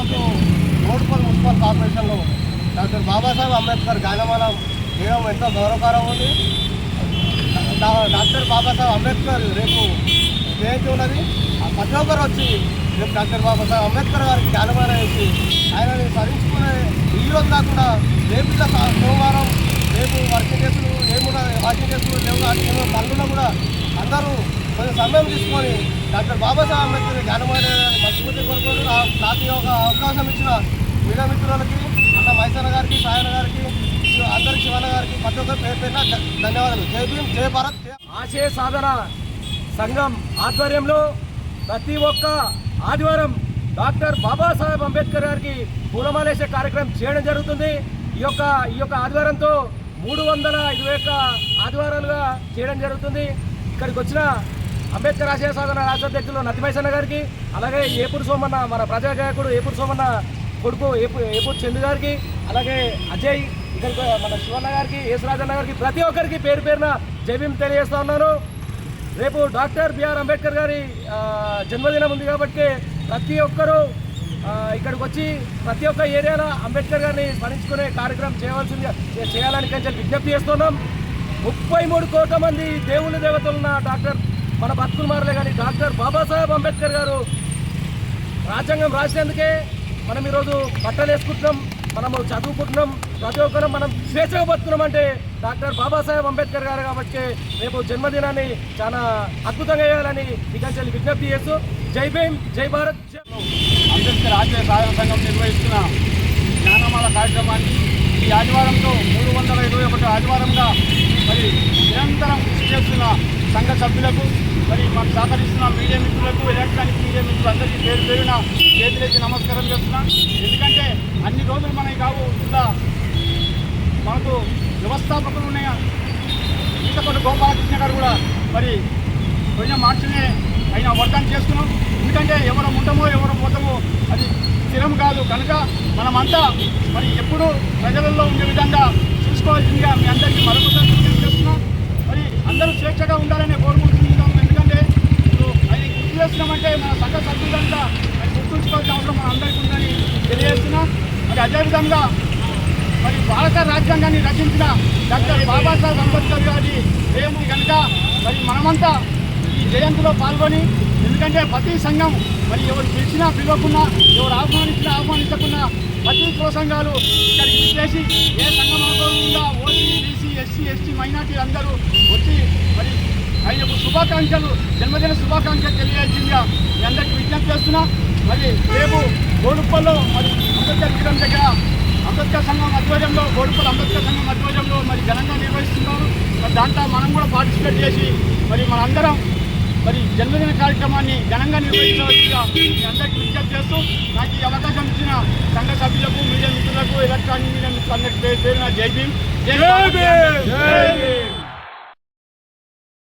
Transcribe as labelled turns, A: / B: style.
A: ఈరోజు గోడ్పల్ మున్సిపల్ కార్పొరేషన్లో డాక్టర్ బాబాసాహెబ్ అంబేద్కర్ గానమానం చేయడం ఎంతో గౌరవకరం ఉంది. డాక్టర్ బాబాసాహెబ్ అంబేద్కర్ రేపు జయంతి ఉన్నది. ఆ ఒక్కరు వచ్చి రేపు డాక్టర్ బాబాసాహెబ్ అంబేద్కర్ గారికి గానమానం వేసి ఆయనని స్మరించుకునే ఈ రోజు కాకుండా రేపు సోమవారం రేపు వర్కింగ్ డేస్లు ఏమున్నా వర్కింగ్ డేస్లు లేవు ఏమో పనులున్నా కూడా అందరూ కొంచెం సమయం తీసుకొని డాక్టర్ బాబాసాహెబ్ అంబేద్కర్ జ్ఞానమైన మర్చిపోతే కొరకు నాకు ఒక అవకాశం ఇచ్చిన మీడియా మిత్రులకి అన్న మైసన్న గారికి సాయన గారికి శివ- అందరికి శివన్న గారికి ప్రతి ఒక్కరు పేరు పేరున ధన్యవాదాలు. జై భీమ్ జై భారత్.
B: ఆశయ సాధన సంఘం ఆధ్వర్యంలో ప్రతి ఒక్క ఆదివారం డాక్టర్ బాబాసాహెబ్ అంబేద్కర్ గారికి పూలమాలేసే కార్యక్రమం చేయడం జరుగుతుంది. ఈ యొక్క ఈ యొక్క ఆదివారంతో మూడు వందల ఇరవై ఒక్క ఆదివారాలుగా చేయడం జరుగుతుంది. ఇక్కడికి వచ్చిన అంబేద్కర్ ఆశయ సాధన రాష్ట్ర అధ్యక్షులు నతిమైసన్న గారికి అలాగే ఏపూరు సోమన్న మన ప్రజాగాయకుడు ఏపూరు సోమన్న కొడుకు ఏపూ ఏపూరు చందు గారికి అలాగే అజయ్ ఇక్కడికి మన శివన్న గారికి యేసురాజన్న గారికి ప్రతి ఒక్కరికి పేరు పేరున జైభీం తెలియజేస్తా ఉన్నాను. రేపు డాక్టర్ బిఆర్ అంబేద్కర్ గారి జన్మదినం ఉంది కాబట్టి ప్రతి ఒక్కరూ ఇక్కడికి వచ్చి ప్రతి ఒక్క ఏరియాలో అంబేద్కర్ గారిని స్మరించుకునే కార్యక్రమం చేయవలసింది చేయాలని కొంచెం విజ్ఞప్తి చేస్తున్నాం. ముప్పై మూడు కోట్ల మంది దేవుళ్ళు దేవతలున్న డాక్టర్ మన బతుకులు మారలే కానీ డాక్టర్ బాబాసాహెబ్ అంబేద్కర్ గారు రాజ్యాంగం రాసినందుకే మనం ఈరోజు బట్టలు వేసుకుంటున్నాం మనము చదువుకుంటున్నాం ప్రతి ఒక్కరం మనం స్వేచ్ఛగా బతుకున్నాం అంటే డాక్టర్ బాబాసాహెబ్ అంబేద్కర్ గారు కాబట్టి రేపు జన్మదినాన్ని చాలా అద్భుతంగా వేయాలని ఇకంచెల్లి విజ్ఞప్తి చేస్తూ జై భీమ్ జై భారత్
C: అంబేద్కర్ ఆశయ సాధన సంఘం నిర్వహిస్తున్న జ్ఞానమాల కార్యక్రమాన్ని ఈ ఆదివారంతో మూడు వందల ఇరవై ఒకటి ఆదివారంగా మరి నిరంతరం కృషి చేస్తున్న సంఘ సభ్యులకు మరి మాకు సహకరిస్తున్న మీడియా మిత్రులకు ఎలక్ట్రానిక్ మీడియా మిత్రులందరికీ పేరు పేరున చేతులెత్తి నమస్కారం చేస్తున్నా. ఎందుకంటే అన్ని రోజులు మనకి కావు ఇలా మనకు వ్యవస్థాపకులు ఉన్నాయి? ఈతకొండ గోపాలకృష్ణ గారు కూడా మరి పోయిన మార్చినే ఆయన వర్ధం చేస్తున్నాం. ఎందుకంటే ఎవరు ఉండమో ఎవరు పోతామో అది స్థిరం కాదు. కనుక మనమంతా మరి ఎప్పుడూ ప్రజలలో ఉండే విధంగా చూసుకోవాల్సిందిగా మీ అందరికీ మరొకసారి విజ్ఞప్తి చేస్తున్నాం మరి అందరూ స్వేచ్ఛగా ఉండాలని కోరుకుంటున్నాం ఎందుకంటే ఇప్పుడు అది గుర్తు చేస్తున్నామంటే మన సంఘ సభ్యులంతా అది అవసరం మన అందరికీ ఉందని తెలియజేస్తున్నాం. మరి అదేవిధంగా మరి భారత రాజ్యాంగాన్ని రచించిన డాక్టర్ బాబాసాహెబ్ అంబేద్కర్ గారి జయంతి కనుక మరి మనమంతా ఈ జయంతిలో పాల్గొని ఎందుకంటే ప్రతి సంఘం మరి ఎవరు పిలిచినా పిలవకున్నా ఎవరు ఆహ్వానించినా ఆహ్వానించకున్నా ప్రతి కుల సంఘాలు ఇక్కడికి చేసి ఏ సంఘం అనుకోకుండా OC BC SC ST minority అందరూ వచ్చి మరి ఆయనకు శుభాకాంక్షలు జన్మదిన శుభాకాంక్షలు తెలియజేసిందిగా మీ అందరికీ విజ్ఞప్తి చేస్తున్నా. మరి రేపు గోడుప్పల్లో మరి అంబేద్కర్ విగ్రహం దగ్గర అంబేద్కర్ సంఘం ఆధ్వర్యంలో గోడుపల్ అంబేద్కర్ సంఘం ఆధ్వర్యంలో మరి ఘనంగా నిర్వహిస్తున్నారు. మరి దాంట్లో మనం కూడా పార్టిసిపేట్ చేసి మరి మనందరం మరి జన్మదిన కార్యక్రమాన్ని ఘనంగా నిర్వహించవలసిందిగా మీ అందరికీ విజ్ఞప్తి చేస్తూ నాకు ఈ అవకాశం ఇచ్చిన సంఘ సభ్యులకు మీడియా మిత్రులకు ఎలక్ట్రానిక్ మీడియా మిత్రులందరికీ పేరు పేరున జై భీమ్. జై భీమ్!